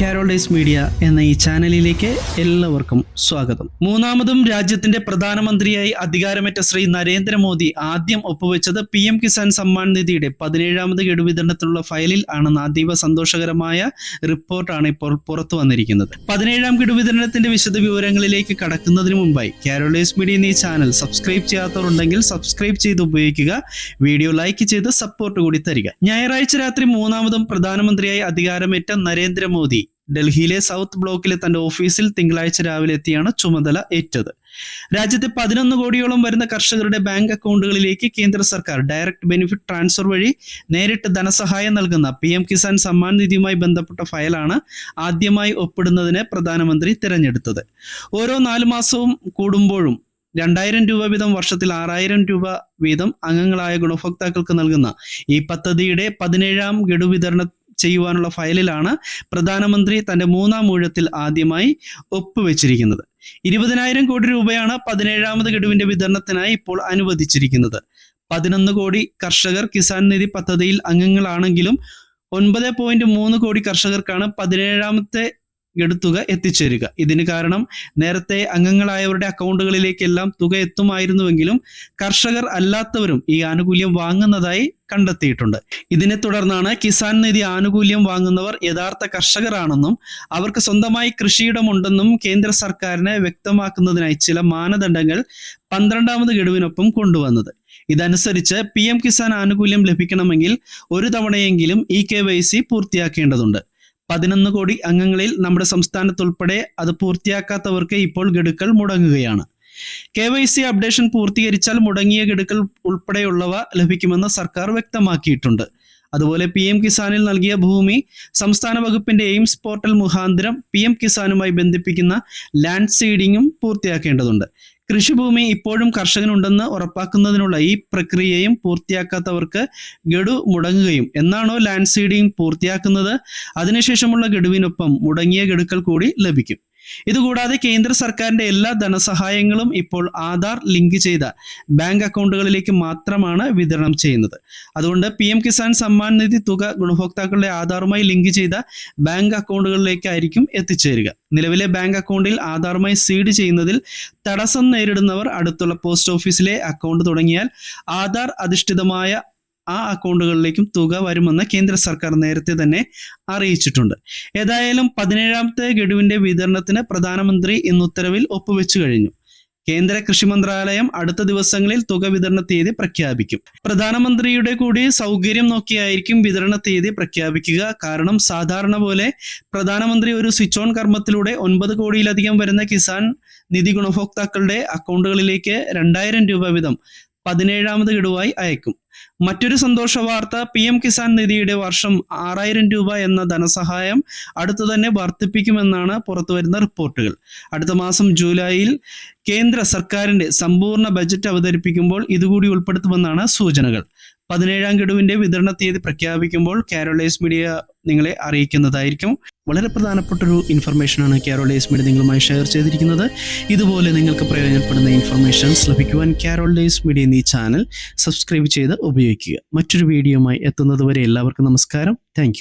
കാരോളൈസ് media എന്ന ഈ ചാനലിലേക്ക് എല്ലാവർക്കും സ്വാഗതം. മൂന്നാമതും രാജ്യത്തിന്റെ പ്രധാനമന്ത്രിയായി അധികാരമേറ്റ ശ്രീ നരേന്ദ്രമോദി ആദ്യം ഒപ്പുവെച്ചത് പി എം കിസാൻ സമ്മാൻ നിധിയുടെ പതിനേഴാമത് ഗഡുവിതരണത്തിലുള്ള ഫയലിൽ ആണെന്ന അതീവ സന്തോഷകരമായ റിപ്പോർട്ടാണ് ഇപ്പോൾ പുറത്തു വന്നിരിക്കുന്നത്. പതിനേഴാം ഗഡുവിതരണത്തിന്റെ വിശദ വിവരങ്ങളിലേക്ക് കടക്കുന്നതിന് മുമ്പായി കാരോളൈസ് മീഡിയ എന്ന ചാനൽ സബ്സ്ക്രൈബ് ചെയ്യാത്തവരുണ്ടെങ്കിൽ സബ്സ്ക്രൈബ് ചെയ്ത് ഉപയോഗിക്കുക വീഡിയോ ലൈക്ക് ചെയ്ത് സപ്പോർട്ട് കൂടി തരിക. ഞായറാഴ്ച രാത്രി മൂന്നാമതും പ്രധാനമന്ത്രിയായി അധികാരമേറ്റ നരേന്ദ്രമോദി ഡൽഹിയിലെ സൗത്ത് ബ്ലോക്കിലെ തന്റെ ഓഫീസിൽ തിങ്കളാഴ്ച രാവിലെ എത്തിയാണ് ചുമതല ഏറ്റത്. രാജ്യത്തെ പതിനൊന്ന് കോടിയോളം വരുന്ന കർഷകരുടെ ബാങ്ക് അക്കൗണ്ടുകളിലേക്ക് കേന്ദ്ര സർക്കാർ ഡയറക്ട് ബെനിഫിറ്റ് ട്രാൻസ്ഫർ വഴി നേരിട്ട് ധനസഹായം നൽകുന്ന പി എം കിസാൻ സമ്മാൻ നിധിയുമായി ബന്ധപ്പെട്ട ഫയലാണ് ആദ്യമായി ഒപ്പിടുന്നതിന് പ്രധാനമന്ത്രി തിരഞ്ഞെടുത്തത്. ഓരോ നാലു മാസവും കൂടുമ്പോഴും രണ്ടായിരം രൂപ വീതം വർഷത്തിൽ ആറായിരം രൂപ വീതം അംഗങ്ങളായ ഗുണഭോക്താക്കൾക്ക് നൽകുന്ന ഈ പദ്ധതിയുടെ പതിനേഴാം ഗഡു വിതരണം ചെയ്യുവാനുള്ള ഫയലിലാണ് പ്രധാനമന്ത്രി തന്റെ മൂന്നാം ഊഴത്തിൽ ആദ്യമായി ഒപ്പുവെച്ചിരിക്കുന്നത്. ഇരുപതിനായിരം കോടി രൂപയാണ് പതിനേഴാമത് ഗഡുവിന്റെ വിതരണത്തിനായി ഇപ്പോൾ അനുവദിച്ചിരിക്കുന്നത്. പതിനൊന്ന് കോടി കർഷകർ കിസാൻ നിധി പദ്ധതിയിൽ അംഗങ്ങളാണെങ്കിലും ഒൻപത് പോയിന്റ് മൂന്ന് കോടി കർഷകർക്കാണ് പതിനേഴാമത്തെ ഗഡുത്തുക എത്തിച്ചേരുക. ഇതിന് കാരണം നേരത്തെ അംഗങ്ങളായവരുടെ അക്കൗണ്ടുകളിലേക്കെല്ലാം തുക എത്തുമായിരുന്നുവെങ്കിലും കർഷകർ അല്ലാത്തവരും ഈ ആനുകൂല്യം വാങ്ങുന്നതായി കണ്ടെത്തിയിട്ടുണ്ട്. ഇതിനെ തുടർന്നാണ് കിസാൻ നിധി ആനുകൂല്യം വാങ്ങുന്നവർ യഥാർത്ഥ കർഷകരാണെന്നും അവർക്ക് സ്വന്തമായി കൃഷിയിടമുണ്ടെന്നും കേന്ദ്ര സർക്കാരിനെ വ്യക്തമാക്കുന്നതിനായി ചില മാനദണ്ഡങ്ങൾ പന്ത്രണ്ടാമത് ഗഡുവിനൊപ്പം കൊണ്ടുവന്നത്. ഇതനുസരിച്ച് പി എം കിസാൻ ആനുകൂല്യം ലഭിക്കണമെങ്കിൽ ഒരു തവണയെങ്കിലും ഇ കെ വൈ സി പൂർത്തിയാക്കേണ്ടതുണ്ട്. പതിനൊന്ന് കോടി അംഗങ്ങളിൽ നമ്മുടെ സംസ്ഥാനത്തുൾപ്പെടെ അത് പൂർത്തിയാക്കാത്തവർക്ക് ഇപ്പോൾ ഗഡുക്കൾ മുടങ്ങുകയാണ്. കെ വൈ സി അപ്ഡേഷൻ പൂർത്തീകരിച്ചാൽ മുടങ്ങിയ ഗഡുക്കൾ ഉൾപ്പെടെയുള്ളവ ലഭിക്കുമെന്ന് സർക്കാർ വ്യക്തമാക്കിയിട്ടുണ്ട്. അതുപോലെ പി എം കിസാനിൽ നൽകിയ ഭൂമി സംസ്ഥാന വകുപ്പിന്റെ എയിംസ് പോർട്ടൽ മുഖാന്തരം പി എം കിസാനുമായി ബന്ധിപ്പിക്കുന്ന ലാൻഡ് സീഡിങ്ങും പൂർത്തിയാക്കേണ്ടതുണ്ട്. കൃഷിഭൂമി ഇപ്പോഴും കർഷകനുണ്ടെന്ന് ഉറപ്പാക്കുന്നതിനുള്ള ഈ പ്രക്രിയയും പൂർത്തിയാക്കാത്തവർക്ക് ഗഡു മുടങ്ങുകയും എന്നാണോ ലാൻഡ് സീഡിംഗ് പൂർത്തിയാക്കുന്നത്? അതിനുശേഷമുള്ള ഗഡുവിനൊപ്പം മുടങ്ങിയ ഗഡുക്കൾ കൂടി ലഭിക്കും. ഇതുകൂടാതെ കേന്ദ്ര സർക്കാരിന്റെ എല്ലാ ധനസഹായങ്ങളും ഇപ്പോൾ ആധാർ ലിങ്ക് ചെയ്ത ബാങ്ക് അക്കൗണ്ടുകളിലേക്ക് മാത്രമാണ് വിതരണം ചെയ്യുന്നത്. അതുകൊണ്ട് പി എം കിസാൻ സമ്മാൻ നിധി തുക ഗുണഭോക്താക്കളുടെ ആധാറുമായി ലിങ്ക് ചെയ്ത ബാങ്ക് അക്കൗണ്ടുകളിലേക്കായിരിക്കും എത്തിച്ചേരുക. നിലവിലെ ബാങ്ക് അക്കൗണ്ടിൽ ആധാറുമായി സീഡ് ചെയ്യുന്നതിൽ തടസ്സം നേരിടുന്നവർ അടുത്തുള്ള പോസ്റ്റ് ഓഫീസിലെ അക്കൗണ്ട് തുടങ്ങിയാൽ ആധാർ അധിഷ്ഠിതമായ ആ അക്കൗണ്ടുകളിലേക്കും തുക വരുമെന്ന് കേന്ദ്ര സർക്കാർ നേരത്തെ തന്നെ അറിയിച്ചിട്ടുണ്ട്. ഏതായാലും പതിനേഴാമത്തെ ഗഡുവിന്റെ വിതരണത്തിന് പ്രധാനമന്ത്രി ഇന്ന് ഉത്തരവിൽ ഒപ്പുവെച്ചു കഴിഞ്ഞു. കേന്ദ്ര കൃഷി മന്ത്രാലയം അടുത്ത ദിവസങ്ങളിൽ തുക വിതരണ തീയതി പ്രഖ്യാപിക്കും. പ്രധാനമന്ത്രിയുടെ കൂടി സൗകര്യം നോക്കിയായിരിക്കും വിതരണ തീയതി പ്രഖ്യാപിക്കുക. കാരണം സാധാരണ പോലെ പ്രധാനമന്ത്രി ഒരു സ്വിച്ച് ഓൺ കർമ്മത്തിലൂടെ ഒൻപത് കോടിയിലധികം വരുന്ന കിസാൻ നിധി ഗുണഭോക്താക്കളുടെ അക്കൗണ്ടുകളിലേക്ക് രണ്ടായിരം രൂപ വീതം പതിനേഴാമത് ഗഡുവായി അയക്കും. മറ്റൊരു സന്തോഷ വാർത്ത പി എം കിസാൻ നിധിയുടെ വർഷം ആറായിരം രൂപ എന്ന ധനസഹായം അടുത്തു തന്നെ വർദ്ധിപ്പിക്കുമെന്നാണ് പുറത്തുവരുന്ന റിപ്പോർട്ടുകൾ. അടുത്ത മാസം ജൂലൈയിൽ കേന്ദ്ര സർക്കാരിന്റെ സമ്പൂർണ ബജറ്റ് അവതരിപ്പിക്കുമ്പോൾ ഇതുകൂടി ഉൾപ്പെടുത്തുമെന്നാണ് സൂചനകൾ. പതിനേഴാം ഗഡുവിന്റെ വിതരണ തീയതി പ്രഖ്യാപിക്കുമ്പോൾ കാരോളൈസ് മീഡിയ നിങ്ങളെ അറിയിക്കുന്നതായിരിക്കും. വളരെ പ്രധാനപ്പെട്ട ഒരു ഇൻഫർമേഷനാണ് ഡേയ്സ് മീഡിയ നിങ്ങളുമായി ഷെയർ ചെയ്തിരിക്കുന്നത്. ഇതുപോലെ നിങ്ങൾക്ക് പ്രയോജനപ്പെടുന്ന ഇൻഫർമേഷൻസ് ലഭിക്കുവാൻ കാരോളൈസ് മീഡിയ എന്നീ ചാനൽ സബ്സ്ക്രൈബ് ചെയ്ത് ഉപയോഗിക്കുക. മറ്റൊരു വീഡിയോയുമായി എത്തുന്നത് വരെ എല്ലാവർക്കും നമസ്കാരം. താങ്ക്